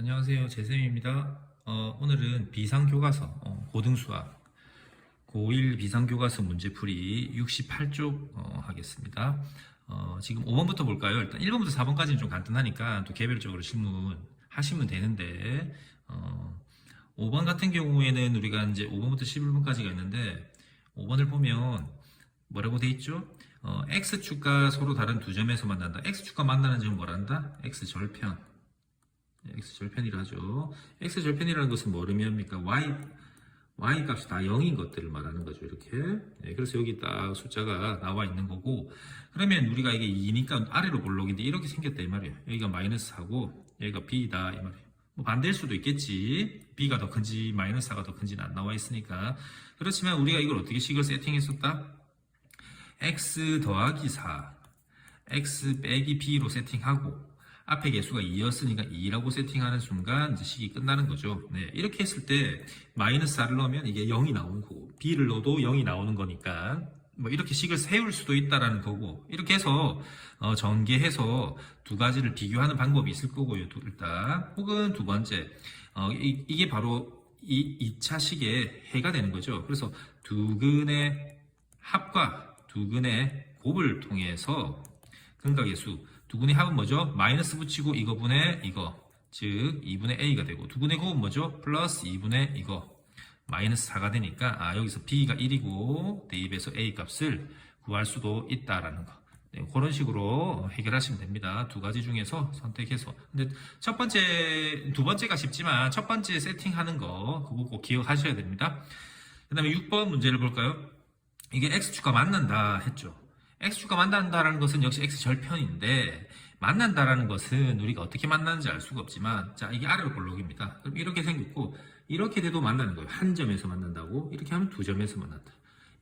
안녕하세요. 재쌤입니다. 어, 오늘은 비상교과서, 어, 고등수학, 고1 비상교과서 문제풀이 68쪽 어, 하겠습니다. 어, 지금 5번부터 볼까요? 일단 1번부터 4번까지는 좀 간단하니까 또 개별적으로 질문 하시면 되는데, 어, 5번 같은 경우에는 우리가 이제 5번부터 11번까지가 있는데, 5번을 보면 뭐라고 돼 있죠? 어, x축과 서로 다른 두 점에서 만난다. x축과 만나는 점은 뭐란다? x절편. X 절편이라죠. x 절편이라는 것은 뭐 의미합니까? y y 값이 다 0인 것들을 말하는 거죠. 이렇게. 네, 그래서 여기 딱 숫자가 나와 있는 거고. 그러면 우리가 이게 2니까 아래로 볼록인데 이렇게 생겼다 이 말이에요. 여기가 마이너스 4고 여기가 b다 이 말이에요. 뭐 반대일 수도 있겠지. b가 더 큰지 마이너스 4가 더 큰지는 안 나와 있으니까. 그렇지만 우리가 이걸 어떻게 식을 세팅했었다? x 더하기 4, x 빼기 b로 세팅하고 앞에 개수가 2였으니까 2라고 세팅하는 순간 이제 식이 끝나는 거죠. 네, 이렇게 했을 때 마이너스 4를 넣으면 이게 0이 나오는 거고 b를 넣어도 0이 나오는 거니까 뭐 이렇게 식을 세울 수도 있다라는 거고 이렇게 해서 어, 전개해서 두 가지를 비교하는 방법이 있을 거고요. 두- 일단 혹은 두 번째 어, 이, 이게 바로 이 2차 식의 해가 되는 거죠. 그래서 두 근의 합과 두 근의 곱을 통해서 근각의 수 두 근의 합은 뭐죠? 마이너스 붙이고 이거 분의 이거 즉 2분의 a가 되고 두 근의 곱은 뭐죠? 플러스 2분의 이거 마이너스 4가 되니까 아 여기서 b가 1이고 대입해서 a 값을 구할 수도 있다라는 거 네, 그런 식으로 해결하시면 됩니다. 두 가지 중에서 선택해서. 근데 첫 번째, 두 번째가 쉽지만 첫 번째 세팅하는 거 그거 꼭 기억하셔야 됩니다. 그 다음에 6번 문제를 볼까요? 이게 x축과 만난다 했죠. X축과 만난다라는 것은 역시 x절편인데 만난다라는 것은 우리가 어떻게 만나는지 알 수가 없지만 자 이게 아래로 볼록입니다. 그럼 이렇게 생겼고 이렇게 돼도 만나는 거예요. 한 점에서 만난다고 이렇게 하면 두 점에서 만난다.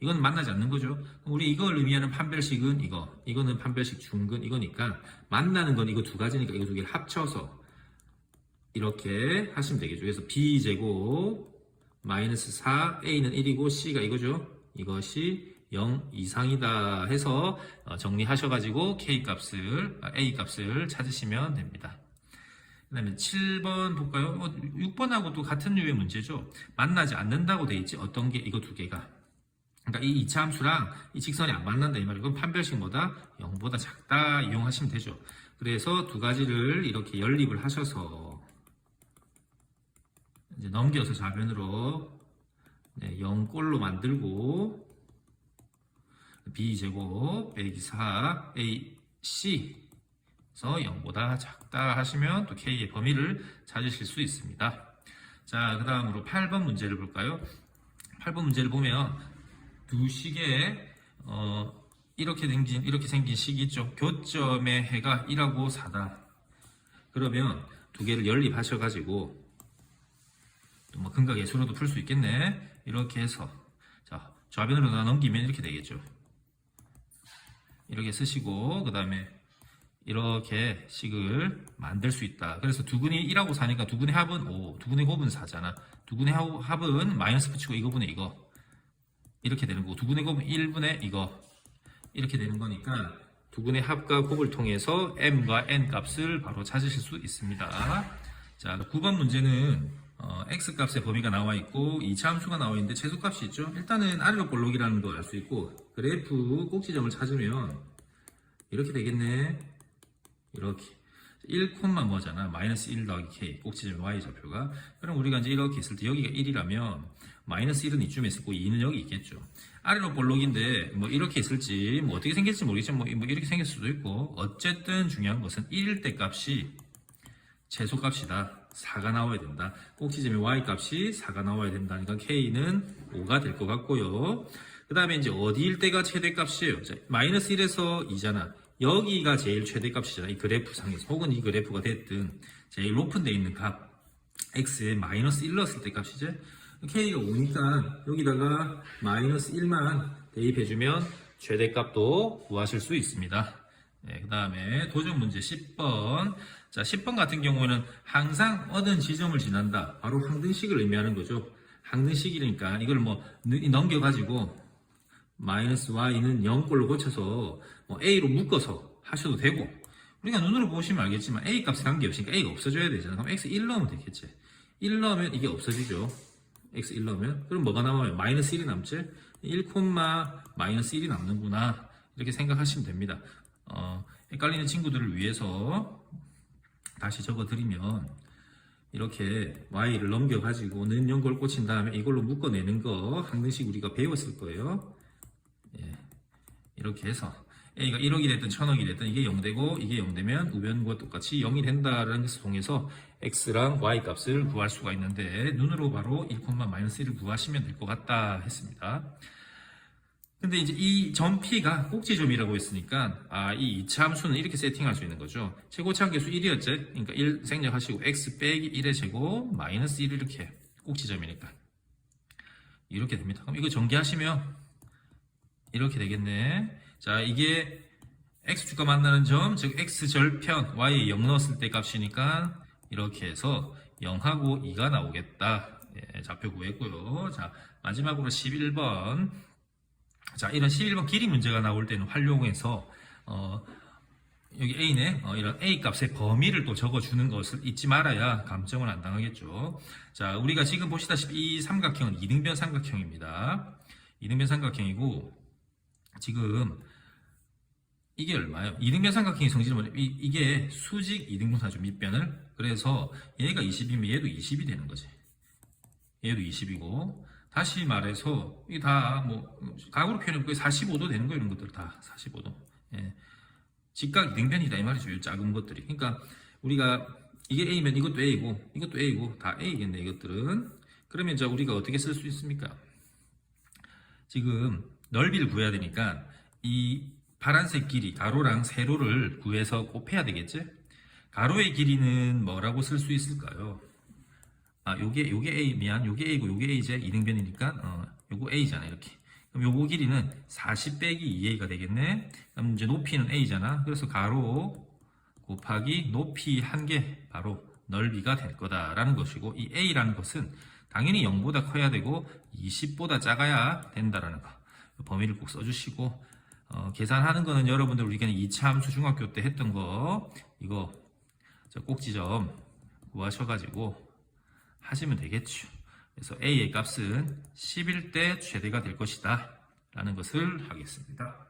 이건 만나지 않는 거죠. 우리 이걸 의미하는 판별식은 이거 이거는 판별식 중근 이거니까 만나는 건 이거 두 가지니까 이거 두 개를 합쳐서 이렇게 하시면 되겠죠. 그래서 b제곱 마이너스 4 a는 1이고 c가 이거죠. 이것이 0 이상이다 해서 어, 정리하셔가지고 k 값을 아, a 값을 찾으시면 됩니다. 그 다음에 7번 볼까요? 어, 6번하고 또 같은 류의 문제죠. 만나지 않는다고 돼 있지. 어떤 게 이거 두 개가. 그러니까 이 2차 함수랑 이 직선이 안 만난다 이 말이고 그럼 판별식보다 0보다 작다 이용하시면 되죠. 그래서 두 가지를 이렇게 연립을 하셔서 이제 넘겨서 좌변으로 네, 0꼴로 만들고 b제곱 빼기 4 ac 그래서 0보다 작다 하시면 또 k의 범위를 찾으실 수 있습니다. 자, 그 다음으로 8번 문제를 볼까요? 8번 문제를 보면 두 식에 어, 이렇게 생긴 이렇게 생긴 식이 있죠. 교점의 해가 1하고 4다. 그러면 두 개를 연립하셔 가지고 또 뭐 근각 예수로도 풀 수 있겠네. 이렇게 해서 자 좌변으로 다 넘기면 이렇게 되겠죠. 이렇게 쓰시고 그 다음에 이렇게 식을 만들 수 있다. 그래서 두근이 1하고 4니까 두근의 합은 5, 두근의 곱은 4잖아. 두근의 합- 합은 마이너스 붙이고 이거분의 이거 이렇게 되는 거고 두근의 곱은 1분의 이거 이렇게 되는 거니까 두근의 합과 곱을 통해서 m과 n 값을 바로 찾으실 수 있습니다. 자, 9번 문제는 어, x 값의 범위가 나와 있고 2차 함수가 나와 있는데 최소값이 있죠. 일단은 아래로 볼록이라는 걸 알 수 있고 그래프 꼭지점을 찾으면 이렇게 되겠네. 이렇게. 1 콤마 뭐잖아. 마이너스 1 더하기 k. 꼭지점 y 좌표가. 그럼 우리가 이제 이렇게 있을 때 여기가 1이라면 마이너스 1은 이쯤에 있을 거고 2는 여기 있겠죠. 아래로 볼록인데 뭐 이렇게 있을지 뭐 어떻게 생길지 모르겠지만 뭐, 뭐 이렇게 생길 수도 있고. 어쨌든 중요한 것은 1일 때 값이 최소값이다 4가 나와야 된다 꼭지점의 y 값이 4가 나와야 된다니까 k는 5가 될 것 같고요 그 다음에 이제 어디일 때가 최대값이에요 자, 마이너스 1에서 2잖아 여기가 제일 최대값이잖아. 이 그래프 상에서. 혹은 이 그래프가 됐든 제일 높은 데 있는 값. x에 마이너스 1 넣었을 때 값이지. k가 5니까 여기다가 마이너스 1만 대입해주면 최대값도 구하실 수 있습니다. 네, 그 다음에 도전 문제 10번. 자, 10번 같은 경우에는 항상 얻은 지점을 지난다. 바로 항등식을 의미하는 거죠. 항등식이니까 이걸 뭐 넘겨가지고 마이너스 y는 0꼴로 고쳐서 뭐 a로 묶어서 하셔도 되고 우리가 눈으로 보시면 알겠지만 a 값에 관계없으니까 a가 없어져야 되잖아. 그럼 x 1 넣으면 되겠지. 1 넣으면 이게 없어지죠. x 1 넣으면 그럼 뭐가 남아요? 마이너스 1이 남지? 1, 마이너스 1이 남는구나 이렇게 생각하시면 됩니다. 어, 헷갈리는 친구들을 위해서 다시 적어드리면 이렇게 y를 넘겨가지고 는 연골 꽂힌 다음에 이걸로 묶어내는 거 항등식 우리가 배웠을 거예요. 예, 이렇게 해서 a가 1억이 됐든 1000억이 됐든 이게 0되고 이게 0되면 우변과 똑같이 0이 된다라는 것을 통해서 x랑 y 값을 구할 수가 있는데 눈으로 바로 1, 마이너스 1을 구하시면 될 것 같다 했습니다. 근데 이제 이점 P가 꼭지점이라고 했으니까 아, 이 2차 함수는 이렇게 세팅할 수 있는 거죠. 최고치 한계수 1이었죠. 그러니까 1 생략하시고 x 빼기 1의 제곱 마이너스 1 이렇게 꼭지점이니까 이렇게 됩니다. 그럼 이거 전개하시면 이렇게 되겠네. 자, 이게 x축과 만나는 점, 즉 x절편 y에 0 넣었을 때 값이니까 이렇게 해서 0하고 2가 나오겠다. 예, 좌표 구했고요. 자, 마지막으로 11번. 자, 이런 11번 길이 문제가 나올 때는 활용해서 어, 여기 A네 어, 이런 A 값의 범위를 또 적어주는 것을 잊지 말아야 감점을 안 당하겠죠. 자, 우리가 지금 보시다시피 이 삼각형은 이등변 삼각형입니다. 이등변 삼각형이고 지금 이게 얼마예요? 이등변 삼각형의 성질은 뭐냐? 이, 이게 수직 이등분하죠 밑변을. 그래서 얘가 20이면 얘도 20이 되는 거지. 얘도 20이고 다시 말해서 이게 다뭐 각으로 표현하면 거의 45도 되는 거 이런 것들 다 45도. 예. 직각 이등변이다 이 말이죠. 이 작은 것들이. 그러니까 우리가 이게 A면 이것도 A고 이것도 A고 다 A겠네 이것들은. 그러면 이제 우리가 어떻게 쓸 수 있습니까? 지금 넓이를 구해야 되니까 이 파란색 길이 가로랑 세로를 구해서 곱해야 되겠지? 가로의 길이는 뭐라고 쓸 수 있을까요? 아, 요게 요게 A 미안, 요게 A고 요게 A제 이등변이니까 어, 요거 A잖아 이렇게. 그럼 요거 길이는 40 빼기 2A가 되겠네. 그럼 이제 높이는 A잖아. 그래서 가로 곱하기 높이 한 개 바로 넓이가 될 거다라는 것이고 이 A라는 것은 당연히 0보다 커야 되고 20보다 작아야 된다라는 거. 범위를 꼭 써주시고 어, 계산하는 거는 여러분들 우리가 2차 함수 중학교 때 했던 거 이거 저 꼭지점 구하셔가지고 하시면 되겠죠. 그래서 A의 값은 11대 최대가 될 것이다 라는 것을 하겠습니다.